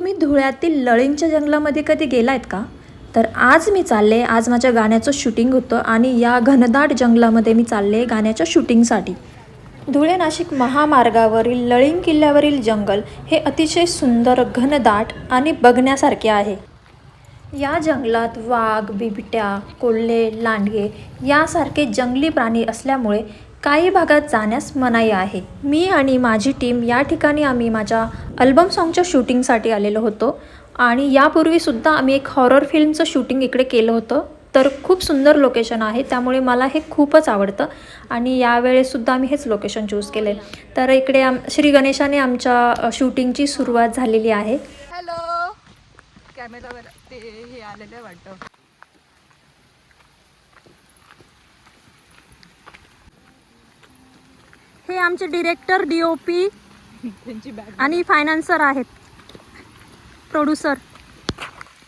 तुम्ही धुळ्यातील लळींच्या जंगलामध्ये कधी गेला आहेत का? तर आज मी चालले आज माझ्या गाण्याचं शूटिंग होतं आणि या घनदाट जंगलामध्ये मी चालले गाण्याच्या शूटिंगसाठी. धुळे नाशिक महामार्गावरील लळिंग किल्ल्यावरील जंगल हे अतिशय सुंदर घनदाट आणि बघण्यासारखे आहे. या जंगलात वाघ बिबट्या कोल्हे लांडगे यासारखे जंगली प्राणी असल्यामुळे काही भागात जाण्यास मनाई आहे. मी आणि माझी टीम या ठिकाणी आम्ही माझ्या अल्बम सॉन्गच्या शूटिंगसाठी आलेलो होतो. आणि यापूर्वीसुद्धा आम्ही एक हॉरर फिल्मचं शूटिंग इकडे केलं होतं. तर खूप सुंदर लोकेशन आहे. त्यामुळे मला हे खूपच आवडतं. आणि यावेळेससुद्धा आम्ही हेच लोकेशन चूज केले. तर इकडे आम श्री गणेशाने आमच्या शूटिंगची सुरुवात झालेली आहे. हॅलो! कॅमेरावर ते हे आलेलं वाटतं. हे आमचे डिरेक्टर डी ओ पी आणि फायनान्सर आहेत. प्रोड्युसर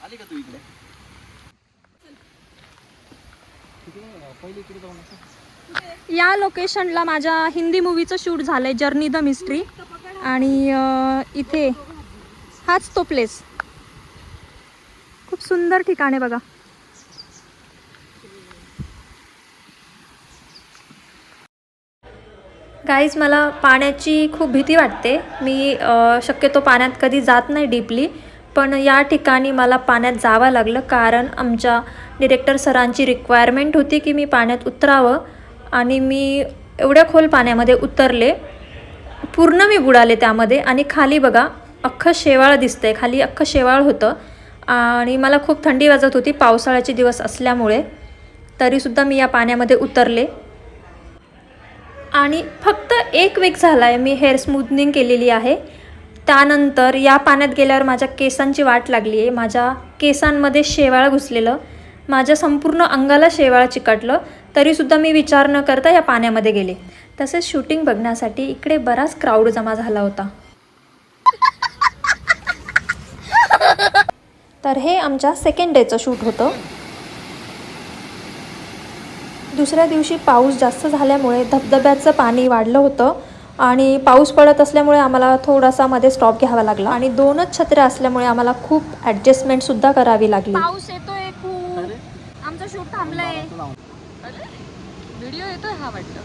आली का तू इकडे? या लोकेशनला माझ्या हिंदी मूवीचं शूट झालं आहे जर्नी द मिस्ट्री आणि इथे हाच तो प्लेस खूप सुंदर ठिकाण आहे बघा. गाईज मला पाण्याची खूप भीती वाटते. मी शक्यतो पाण्यात कधी जात नाही डीपली पण या ठिकाणी मला पाण्यात जावं लागलं कारण आमच्या डिरेक्टर सरांची रिक्वायरमेंट होती की मी पाण्यात उतरावं आणि मी एवढ्या खोल पाण्यामध्ये उतरले. पूर्ण मी बुडाले त्यामध्ये आणि खाली बघा अख्खं शेवाळ दिसतं आहे खाली अख्खं शेवाळ होतं आणि मला खूप थंडी वाजत होती. पावसाळ्याचे दिवस असल्यामुळे तरीसुद्धा मी या पाण्यामध्ये उतरले. आणि फक्त एक वीक झाला आहे मी हेअर स्मूथनिंग केलेली आहे. त्यानंतर या पाण्यात गेल्यावर माझ्या केसांची वाट लागली आहे. माझ्या केसांमध्ये शेवाळ घुसलेलं. माझ्या संपूर्ण अंगाला शेवाळ चिकटलं. तरीसुद्धा मी विचार न करता या पाण्यामध्ये गेले. तसेच शूटिंग बघण्यासाठी इकडे बराच क्राऊड जमा झाला होता. तर हे आमच्या सेकंड डेचं शूट होतं. दुसऱ्या दिवशी पाऊस जास्त झाल्यामुळे धबधब्याचं पाणी वाढलं होतं आणि पाऊस पडत असल्यामुळे आम्हाला थोडासा मध्ये स्टॉप घ्यावा लागला. आणि दोनच छत्र्या असल्यामुळे आम्हाला खूप ॲडजस्टमेंट सुद्धा करावी लागली. पाऊस येतोय खूप. आमचं शूट थांबलंय. व्हिडिओ येतोय हा वाटतं.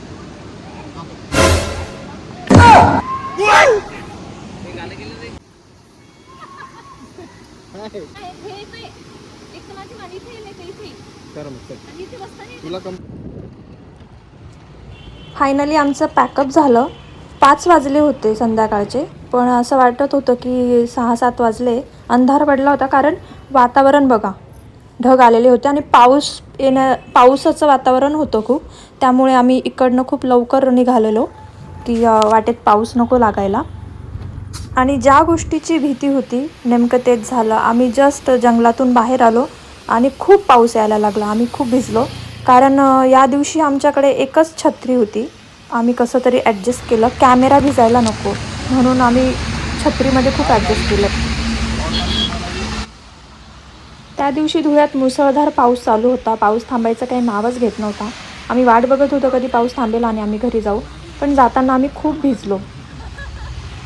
फायनली आमचं पॅकअप झालं. पाच वाजले होते संध्याकाळचे पण असं वाटत होतं की सहा सात वाजले. अंधार पडला होता कारण वातावरण बघा. ढग आलेले होते आणि पाऊस येण्या पावसाचं वातावरण होतं खूप. त्यामुळे आम्ही इकडनं खूप लवकर निघालेलो. की अं, वाटेत पाऊस नको लागायला. आणि ज्या गोष्टीची भीती होती नेमकं तेच झालं. आम्ही जस्ट जंगलातून बाहेर आलो आणि खूप पाऊस यायला लागला. आम्ही खूप भिजलो. कारण या दिवशी आमच्याकडे एकच छत्री होती. आम्ही कसं तरी ॲडजस्ट केलं. कॅमेरा भिजायला नको. म्हणून आम्ही छत्रीमध्ये खूप ॲडजस्ट केलं. त्या दिवशी धुळ्यात मुसळधार पाऊस चालू होता. पाऊस थांबायचं काही नावच घेत नव्हता. आम्ही वाट बघत होतो कधी पाऊस थांबेल आणि आम्ही घरी जाऊ. पण जाताना आम्ही खूप भिजलो.